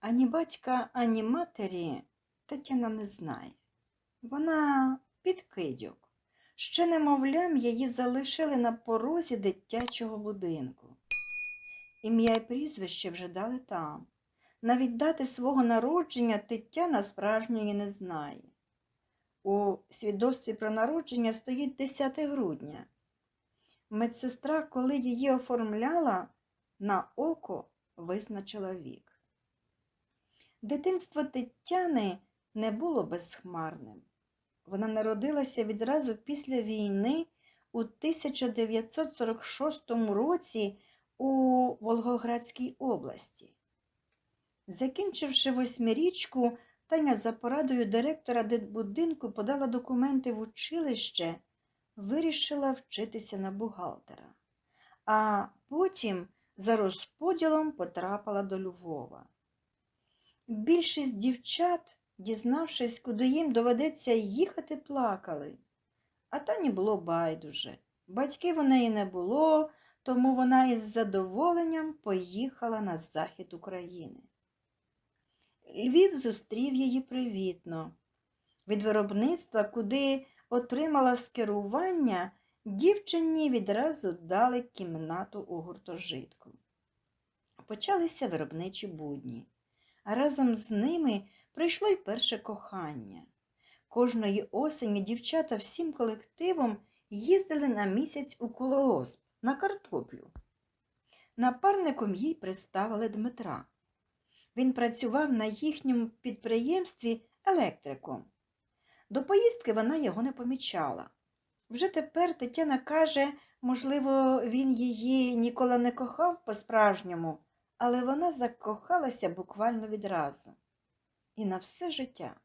Ані батька, ані матері Тетяна не знає. Вона підкидьок. Ще немовлям її залишили на порозі дитячого будинку. Ім'я й прізвище вже дали там. Навіть дати свого народження Тетяна справжньої не знає. У свідоцтві про народження стоїть 10 грудня. Медсестра, коли її оформляла, на око визначила вік. Дитинство Тетяни не було безхмарним. Вона народилася відразу після війни у 1946 році у Волгоградській області. Закінчивши восьмирічку, Таня за порадою директора дитбудинку подала документи в училище, вирішила вчитися на бухгалтера, а потім за розподілом потрапила до Львова. Більшість дівчат, дізнавшись, куди їм доведеться їхати, плакали. А Тані було байдуже. Батьків у неї не було, тому вона із задоволенням поїхала на захід України. Львів зустрів її привітно. Від виробництва, куди отримала скерування, дівчині відразу дали кімнату у гуртожитку. Почалися виробничі будні, разом з ними прийшло й перше кохання. Кожної осені дівчата всім колективом їздили на місяць у колоосп на картоплю. Напарником їй представили Дмитра. Він працював на їхньому підприємстві електриком. До поїздки вона його не помічала. Вже тепер Тетяна каже, можливо, він її ніколи не кохав по-справжньому, але вона закохалася буквально відразу. І на все життя.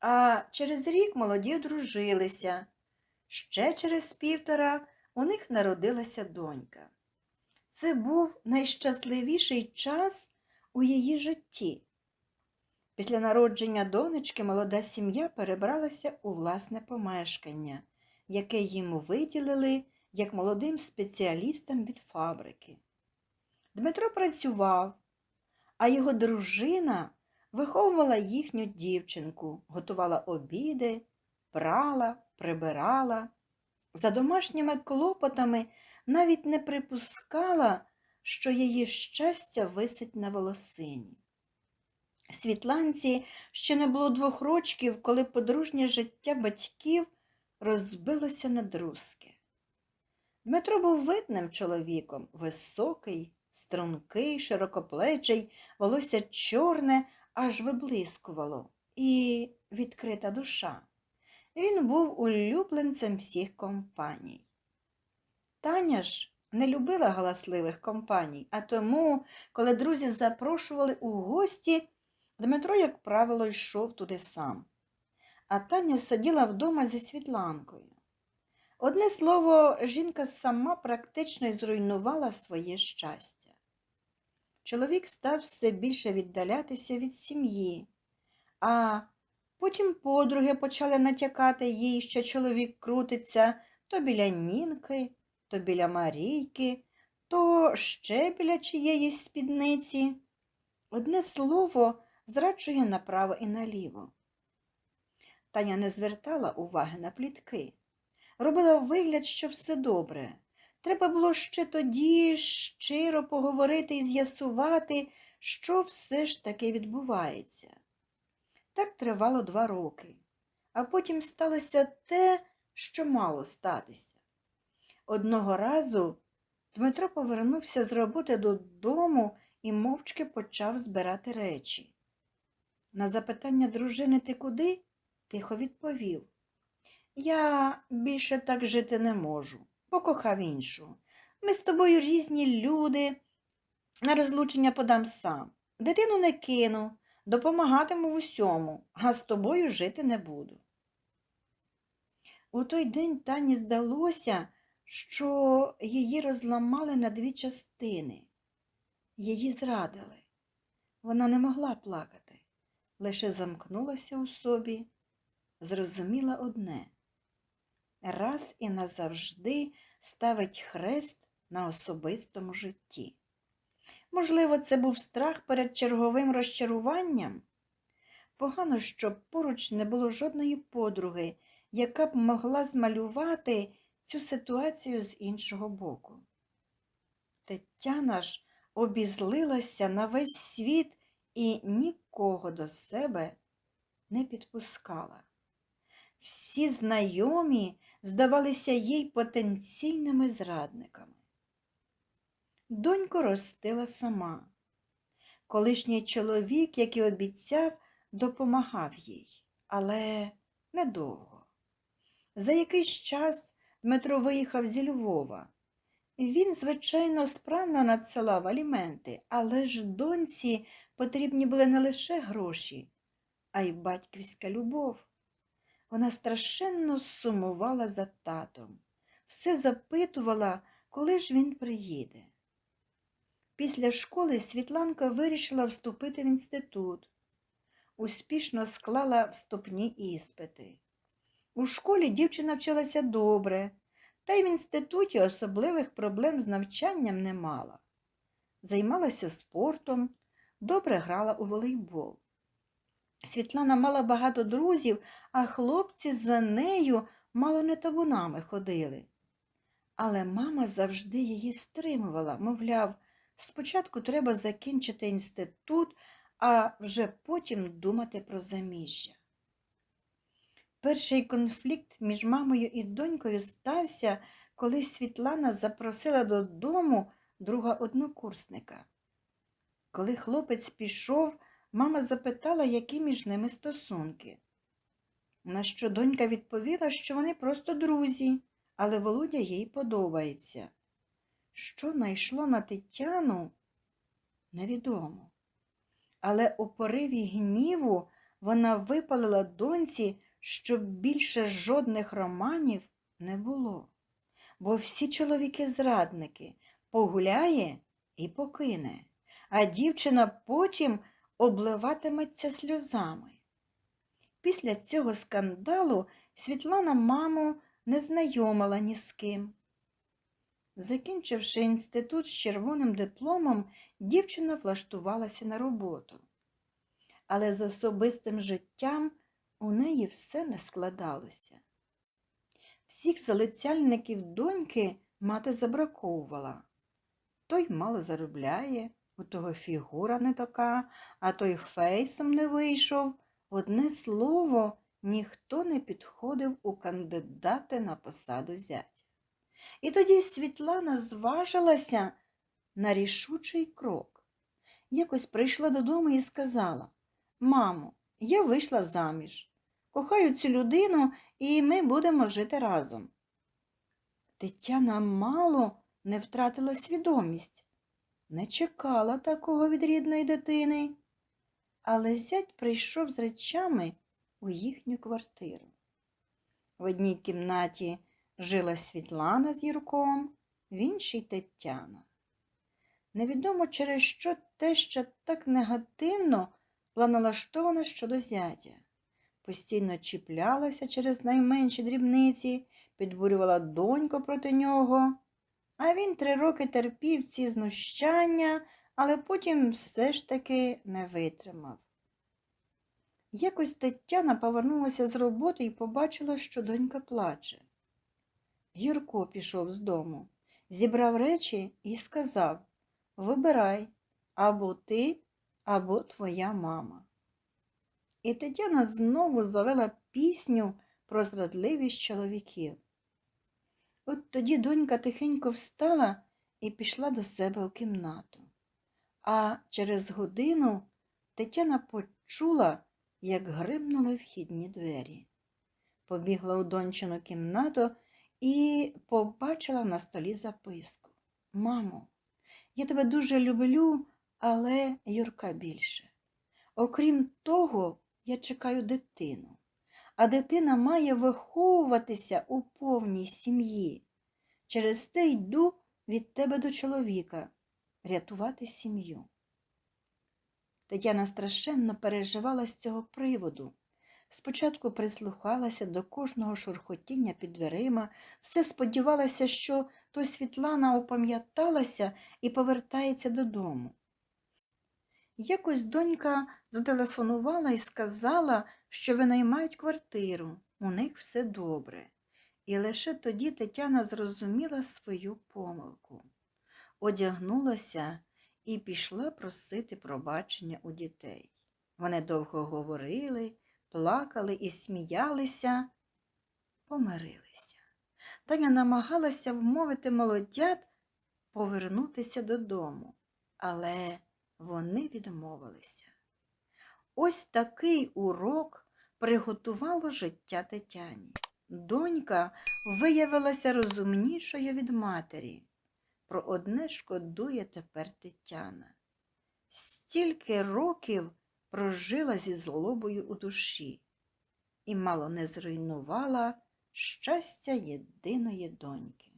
А через рік молоді одружилися. Ще через півтора у них народилася донька. Це був найщасливіший час у її житті. Після народження донечки молода сім'я перебралася у власне помешкання, яке їм виділили як молодим спеціалістам від фабрики. Дмитро працював, а його дружина виховувала їхню дівчинку, готувала обіди, прала, прибирала. За домашніми клопотами навіть не припускала, що її щастя висить на волосині. Світланці ще не було двох рочків, коли подружнє життя батьків розбилося на друзки. Дмитро був видним чоловіком, високий, стрункий, широкоплечий, волосся чорне, аж виблискувало, і відкрита душа. Він був улюбленцем всіх компаній. Таня ж не любила галасливих компаній, а тому, коли друзі запрошували у гості, Дмитро, як правило, йшов туди сам. А Таня сиділа вдома зі Світланкою. Одне слово, жінка сама практично зруйнувала своє щастя. Чоловік став все більше віддалятися від сім'ї, а потім подруги почали натякати їй, що чоловік крутиться то біля Нінки, то біля Марійки, то ще біля чиєїсь спідниці. Одне слово зраджує направо і наліво. Таня не звертала уваги на плітки, робила вигляд, що все добре. Треба було ще тоді щиро поговорити і з'ясувати, що все ж таки відбувається. Так тривало два роки, а потім сталося те, що мало статися. Одного разу Дмитро повернувся з роботи додому і мовчки почав збирати речі. На запитання дружини ти куди? тихо відповів. Я більше так жити не можу, покохав іншу. Ми з тобою різні люди. На розлучення подам сам. Дитину не кину, допомагатиму в усьому, а з тобою жити не буду. У той день Тані здалося, що її розламали на дві частини. Її зрадили. Вона не могла плакати, лише замкнулася у собі, зрозуміла одне раз і назавжди ставить хрест на особистому житті. Можливо, це був страх перед черговим розчаруванням? Погано, що поруч не було жодної подруги, яка б могла змалювати цю ситуацію з іншого боку. Тетяна ж обізлилася на весь світ і нікого до себе не підпускала. Всі знайомі здавалися їй потенційними зрадниками. Доньку ростила сама. Колишній чоловік, як і обіцяв, допомагав їй, але недовго. За якийсь час Дмитро виїхав зі Львова. Він, звичайно, справно надсилав аліменти, але ж доньці потрібні були не лише гроші, а й батьківська любов. Вона страшенно сумувала за татом, все запитувала, коли ж він приїде. Після школи Світланка вирішила вступити в інститут. Успішно склала вступні іспити. У школі дівчина вчилася добре, та й в інституті особливих проблем з навчанням не мала. Займалася спортом, добре грала у волейбол. Світлана мала багато друзів, а хлопці за нею мало не табунами ходили. Але мама завжди її стримувала, мовляв, спочатку треба закінчити інститут, а вже потім думати про заміжжя. Перший конфлікт між мамою і донькою стався, коли Світлана запросила додому друга однокурсника. Коли хлопець пішов, мама запитала, які між ними стосунки. На що донька відповіла, що вони просто друзі, але Володя їй подобається. Що найшло на Тетяну, невідомо. Але у пориві гніву вона випалила доньці, щоб більше жодних романів не було. Бо всі чоловіки зрадники погуляє і покине, а дівчина потім обливатиметься сльозами. Після цього скандалу Світлана маму не знайомила ні з ким. Закінчивши інститут з червоним дипломом, дівчина влаштувалася на роботу. Але з особистим життям у неї все не складалося. Всіх залицяльників доньки мати забраковувала. Той мало заробляє, у того фігура не така, а той фейсом не вийшов. Одне слово, ніхто не підходив у кандидати на посаду зятя. І тоді Світлана зважилася на рішучий крок. Якось прийшла додому і сказала Мамо, я вийшла заміж. Кохаю цю людину, і ми будемо жити разом. Тетяна мало не втратила свідомість, не чекала такого від рідної дитини. Але зять прийшов з речами у їхню квартиру. В одній кімнаті жила Світлана з Юрком, в іншій Тетяна. Невідомо через що те, що так негативно планалаштована щодо зятя. Постійно чіплялася через найменші дрібниці, підбурювала доньку проти нього. А він три роки терпів ці знущання, але потім все ж таки не витримав. Якось Тетяна повернулася з роботи і побачила, що донька плаче. Юрко пішов з дому, зібрав речі і сказав Вибирай або ти, або твоя мама. І Тетяна знову завела пісню про зрадливість чоловіків. От тоді донька тихенько встала і пішла до себе у кімнату. А через годину Тетяна почула, як гримнули вхідні двері. Побігла у дончину кімнату і побачила на столі записку. Мамо, я тебе дуже люблю, але Юрка більше. Окрім того, я чекаю дитину, а дитина має виховуватися у повній сім'ї. Через те йду від тебе до чоловіка рятувати сім'ю. Тетяна страшенно переживала з цього приводу. Спочатку прислухалася до кожного шурхотіння під дверима, все сподівалася, що то Світлана опам'яталася і повертається додому. Якось донька зателефонувала і сказала, що винаймають квартиру, у них все добре. І лише тоді Тетяна зрозуміла свою помилку, одягнулася і пішла просити пробачення у дітей. Вони довго говорили, плакали і сміялися, помирилися. Таня намагалася вмовити молодят повернутися додому, але вони відмовилися. Ось такий урок приготувало життя Тетяні. Донька виявилася розумнішою від матері. Про одне шкодує тепер Тетяна. Стільки років прожила зі злобою у душі і мало не зруйнувала щастя єдиної доньки.